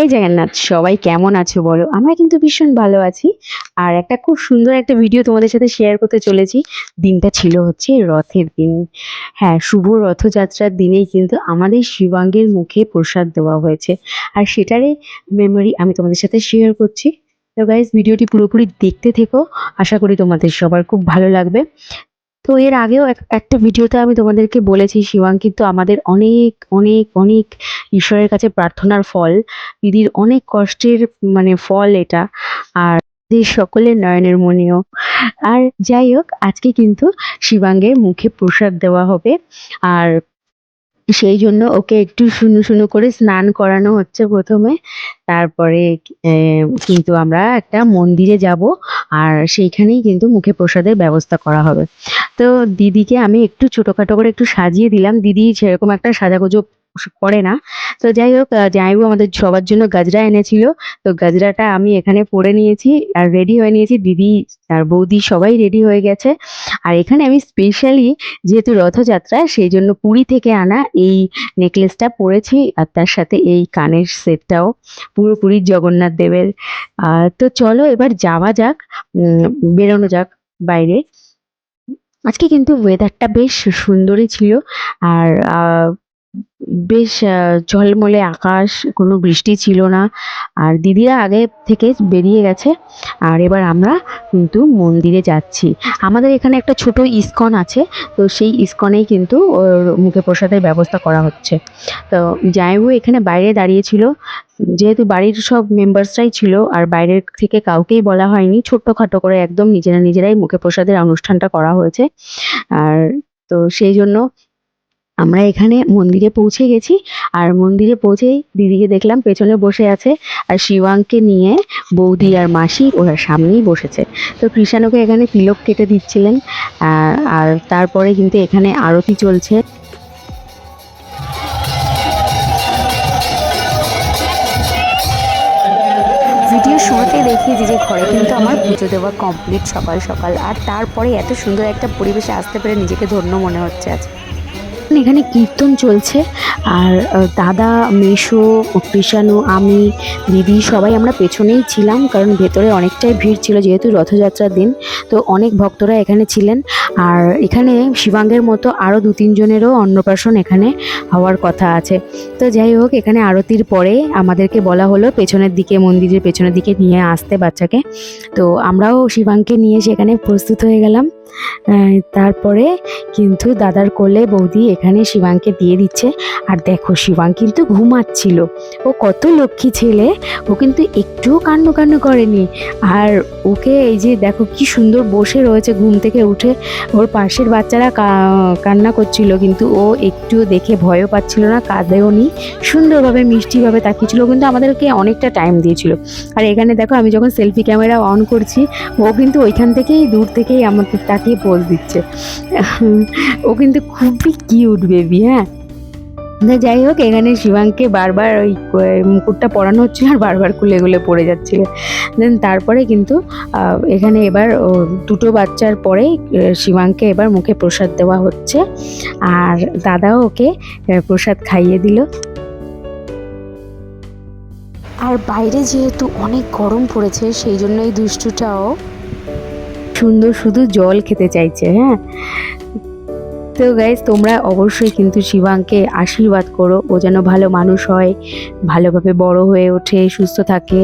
এই জগন্নাথ, সবাই কেমন আছো বলো? আমরা কিন্তু ভীষণ ভালো আছি। আর একটা খুব সুন্দর একটা ভিডিও তোমাদের সাথে শেয়ার করতে চলেছি। দিনটা ছিল হচ্ছে রথের দিন। হ্যাঁ শুভ রথযাত্রার দিনেই কিন্তু আমাদের শিবাঙ্গের মুখে প্রসাদ দেওয়া হয়েছে। আর সেটারই মেমোরি আমি তোমাদের সাথে শেয়ার করছি। তো গাইজ ভিডিওটি পুরোপুরি দেখতে থেকো। আশা করি তোমাদের সবার খুব ভালো লাগবে। তো এর আগেও এক- একটা ভিডিওতে আমি তোমাদেরকে বলেছি, শিবাং কিন্তু আমাদের অনেক অনেক অনেক ঈশ্বরের কাছে প্রার্থনার ফল। দিদির অনেক কষ্টের মানে ফল এটা। আর সকলের নয়নের মনেও। আর যাই হোক, আজকে কিন্তু শিবাঙ্গের মুখে প্রসাদ দেওয়া হবে। আর সেই জন্য ওকে একটু শুনু শুনু করে স্নান করানো হচ্ছে প্রথমে। তারপরে কিন্তু আমরা একটা মন্দিরে যাব। আর সেইখানেই কিন্তু মুখে প্রসাদের ব্যবস্থা করা হবে। তো দিদিকে আমি একটু ছোটোখাটো করে একটু সাজিয়ে দিলাম। দিদি সেরকম একটা সাজাগোজো করে না। তো যাই হোক আহ, জামাইবাবু আমাদের সবার জন্য গাজরা এনেছিল। তো গাজরাটা আমি এখানে পরে নিয়েছি আর রেডি হয়ে নিয়েছি। দিদি আর বৌদি সবাই রেডি হয়ে গেছে। আর এখানে আমি স্পেশালি যেহেতু রথযাত্রা সেই জন্য পুরী থেকে আনা এই নেকলেসটা পরেছি। আর তার সাথে এই কানের সেটটাও। পুরো পুরীর জগন্নাথ দেবের। তো চলো এবার যাওয়া যাক বেরোনো যাক বাইরে। আজকে কিন্তু ওয়েদারটা বেশ সুন্দরই ছিল। আর বেশ ঝলমলে আকাশ, কোনো বৃষ্টি ছিল না। আর দিদিরা আগে থেকে বেরিয়ে গেছে। আর এবার আমরা কিন্তু মন্দিরে যাচ্ছি। আমাদের এখানে একটা ছোট ইস্কন আছে। তো সেই ইস্কনেই কিন্তু মুখে প্রসাদের ব্যবস্থা করা হচ্ছে। তো জায়বু এখানে বাইরে দাঁড়িয়েছিল যেহেতু বাড়ির সব মেম্বার্সরাই ছিল, আর বাইরের থেকে কাউকেই বলা হয়নি, ছোট্টখাটো করে একদম নিজেরা নিজেরাই মুখে প্রসাদের অনুষ্ঠানটা করা হয়েছে। আর তো সেই জন্য আমরা এখানে মন্দিরে পৌঁছে গেছি। আর মন্দিরে পৌঁছেই দিদিকে দেখলাম, পেছনে বসে আছে। আর শিবাংকে নিয়ে বৌদি আর মাসি ওরা সামনেই বসেছে। তো কৃষাণুকে এখানে তিলক কেটে দিচ্ছিলেন। আর তারপরে কিন্তু এখানে আরতি চলছে। শুরুতে দেখিয়েছি যে ঘরে কিন্তু আমার পুজো দেওয়া কমপ্লিট সকাল সকাল। আর তারপরে এত সুন্দর একটা পরিবেশে আসতে পেরে নিজেকে ধন্য মনে হচ্ছে আজ। এখানে কীর্তন চলছে আর দাদা, মেশো, কৃষাণু, আমি, দিদি সবাই আমরা পেছনেই ছিলাম কারণ ভেতরে অনেকটাই ভিড় ছিল যেহেতু রথযাত্রার দিন। তো অনেক ভক্তরা এখানে ছিলেন আর এখানে শিবাঙ্গের মতো আরও দু তিনজনেরও অন্নপ্রাশন এখানে হওয়ার কথা আছে। তো যাই হোক, এখানে আরতির পরে আমাদেরকে বলা হলো পেছনের দিকে, মন্দিরের পেছনের দিকে নিয়ে আসতে বাচ্চাকে। তো আমরাও শিবাঙ্গকে নিয়ে সেখানে প্রস্তুত হয়ে গেলাম। তারপরে কিন্তু দাদার কোলে বৌদি এখানে শিবাঙ্গকে দিয়ে দিচ্ছে। আর দেখো শিবাং কিন্তু ঘুমাচ্ছিল। ও কত লক্ষ্মী ছেলে, ও কিন্তু একটুও কান্ন কান্ন করেনি। আর ওকে এই যে দেখো, কি সুন্দর বসে রয়েছে ঘুম থেকে উঠে। ওর পাশের বাচ্চারা কান্না করছিল, কিন্তু ও একটুও দেখে ভয়ও পাচ্ছিল না, কাঁদেও নি। সুন্দরভাবে, মিষ্টিভাবে তাকিয়েছিল কিন্তু আমাদেরকে অনেকটা টাইম দিয়েছিল। আর এখানে দেখো, আমি যখন সেলফি ক্যামেরা অন করছি, ও কিন্তু ওইখান থেকেই দূর থেকেই আমাকে তাকিয়ে পোজ দিচ্ছে। ও কিন্তু খুবই কিউট বেবি হ্যাঁ? যাই হোক, এখানে শিবাংকে বারবার ওই মুকুটটা পরানো হচ্ছিল আর বারবার খুলে গুলে পড়ে যাচ্ছিল। দেন তারপরে কিন্তু এখানে এবার দুটো বাচ্চার পরে শিবাংকে এবার মুখে প্রসাদ দেওয়া হচ্ছে। আর দাদাও ওকে প্রসাদ খাইয়ে দিল। আর বাইরে যেহেতু অনেক গরম পড়েছে, সেই জন্য এই দুষ্টুটাও সুন্দর শুধু জল খেতে চাইছে হ্যাঁ? তো গাইজ তোমরা অবশ্যই কিন্তু শিবাঙ্কে আশীর্বাদ করো, ও যেন ভালো মানুষ হয়, ভালোভাবে বড় হয়ে ওঠে, সুস্থ থাকে।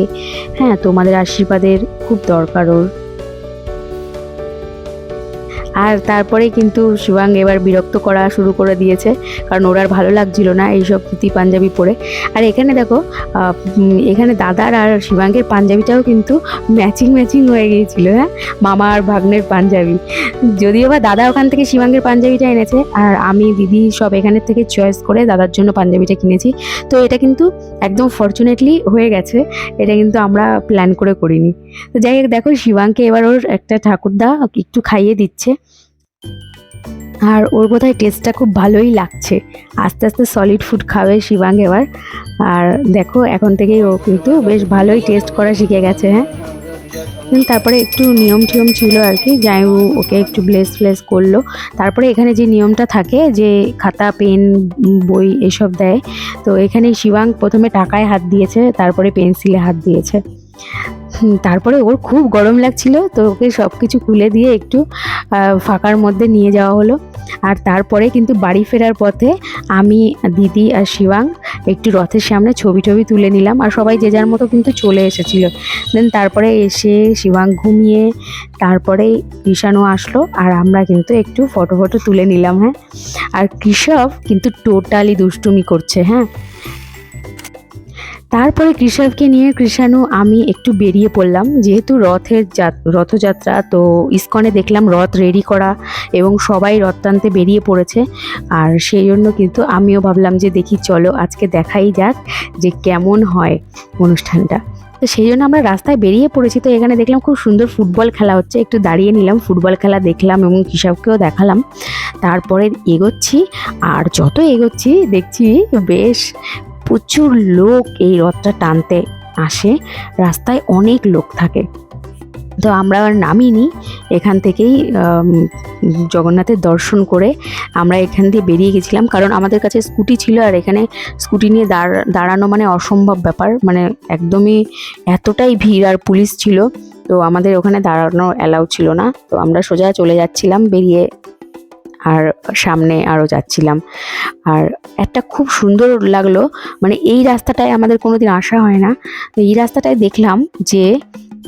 হ্যাঁ তোমাদের আশীর্বাদের খুব দরকার ওর। আর তারপরে কিন্তু শিবাং এবার বিরক্ত করা শুরু করে দিয়েছে, কারণ ওর আর ভালো লাগছিল না এইসব ধুতি পাঞ্জাবি পরে। আর এখানে দেখো এখানে দাদার আর শিবাঙ্গের পাঞ্জাবিটাও কিন্তু ম্যাচিং ম্যাচিং হয়ে গিয়েছিল হ্যাঁ? মামা আর ভাগ্নের পাঞ্জাবি। যদিও বা দাদা ওখান থেকে শিবাঙ্গের পাঞ্জাবিটা এনেছে, আর আমি, দিদি সব এখানের থেকে চয়েস করে দাদার জন্য পাঞ্জাবিটা কিনেছি। তো এটা কিন্তু একদম ফর্চুনেটলি হয়ে গেছে, এটা কিন্তু আমরা প্ল্যান করে করিনি। তো যাই হোক, দেখো শিবাঙ্গকে এবার ওর একটা ঠাকুরদা একটু খাইয়ে দিচ্ছে। আর ওর বোধহয় টেস্টটা খুব ভালোই লাগছে। আস্তে আস্তে সলিড ফুড খাবে শিবাঙ্গ এবার। আর দেখো, এখন থেকেই ও কিন্তু বেশ ভালোই টেস্ট করা শিখে গেছে হ্যাঁ? তারপরে একটু নিয়ম টিয়ম ছিল আর কি, যাই ওকে একটু ব্লেস ফ্লেস করল। তারপরে এখানে যে নিয়মটা থাকে, যে খাতা, পেন, বই এসব দেয়, তো এখানে শিবাং প্রথমে টাকায় হাত দিয়েছে, তারপরে পেন্সিলে হাত দিয়েছে। তারপরে ওর খুব গরম লাগছিল, তো ওকে সব কিছু খুলে দিয়ে একটু ফাঁকার মধ্যে নিয়ে যাওয়া হলো। আর তারপরে কিন্তু বাড়ি ফেরার পথে আমি, দিদি আর শিবাং একটু রথের সামনে ছবি টবি তুলে নিলাম আর সবাই যে যার মতো কিন্তু চলে এসেছিল। দেন তারপরে এসে শিবাং ঘুমিয়ে, তারপরে কৃষাণু আসলো আর আমরা কিন্তু একটু ফটো ফটো তুলে নিলাম হ্যাঁ। আর কৃষব কিন্তু টোটালি দুষ্টুমি করছে হ্যাঁ। তারপরে কৃষককে নিয়ে কৃষাণু, আমি একটু বেরিয়ে পড়লাম। যেহেতু রথের যাত- রথযাত্রা, তো ইস্কনে দেখলাম রথ রেডি করা এবং সবাই রথ টানতে বেরিয়ে পড়েছে। আর সেই জন্য কিন্তু আমিও ভাবলাম যে দেখি চলো আজকে দেখাই যাক যে কেমন হয় অনুষ্ঠানটা। তো সেই জন্য আমরা রাস্তায় বেরিয়ে পড়েছি। তো এখানে দেখলাম খুব সুন্দর ফুটবল খেলা হচ্ছে। একটু দাঁড়িয়ে নিলাম, ফুটবল খেলা দেখলাম এবং কৃষককেও দেখালাম। তারপরে এগোচ্ছি, আর যত এগোচ্ছি, দেখছি বেশ প্রচুর লোক এই রথটা টানতে আসে। রাস্তায় অনেক লোক থাকে। তো আমরা আর নামিনি। এখান থেকেই জগন্নাথের দর্শন করে আমরা এখান দিয়ে বেরিয়ে গেছিলাম। কারণ আমাদের কাছে স্কুটি ছিল আর এখানে স্কুটি নিয়ে দাঁড়, দাঁড়ানো মানে অসম্ভব ব্যাপার। মানে একদমই এতটাই ভিড় আর পুলিশ ছিল। তো আমাদের ওখানে দাঁড়ানো অ্যালাউ ছিল না। তো আমরা সোজা চলে যাচ্ছিলাম বেরিয়ে। আর সামনে আরও যাচ্ছিলাম। আর একটা খুব সুন্দর লাগল মানে এই রাস্তাটায় আমাদের কোনোদিন আসা হয় না। তো এই রাস্তাটায় দেখলাম যে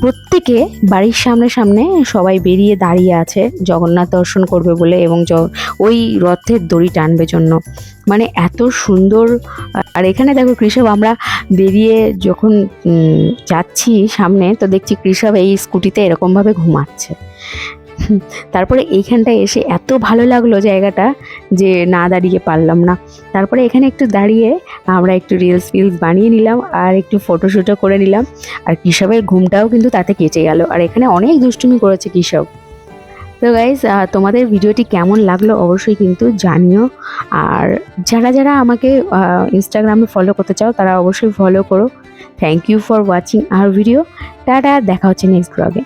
প্রত্যেকে বাড়ির সামনে সামনে সবাই বেরিয়ে দাঁড়িয়ে আছে, জগন্নাথ দর্শন করবে বলে এবং ওই রথের দড়ি টানবে জন্য। মানে এত সুন্দর, আর এখানে দেখো কৃষক, আমরা বেরিয়ে যখন যাচ্ছি সামনে, তো দেখছি কৃষক এই স্কুটিতে এরকমভাবে ঘুমাচ্ছে। তারপরে এইখানটায় এসে এত ভালো লাগল জায়গাটা যে না দাঁড়িয়ে পারলাম না। তারপরে এখানে একটু দাঁড়িয়ে আমরা একটু রিলস ফিলস বানিয়ে নিলাম আর একটু ফটোশ্যুটও করে নিলাম। আর কৃষকের ঘুমটাও কিন্তু তাতে কেটে গেল। আর এখানে অনেক দুষ্টুমি করেছে কৃষক। তো গাইজ তোমাদের ভিডিওটি কেমন লাগল অবশ্যই কিন্তু জানিও। আর যারা যারা আমাকে ইনস্টাগ্রামে ফলো করতে চাও, তারা অবশ্যই ফলো করো। থ্যাংক ইউ ফর ওয়াচিং আর ভিডিও টাটা, দেখা হচ্ছে নেক্সট ব্লগে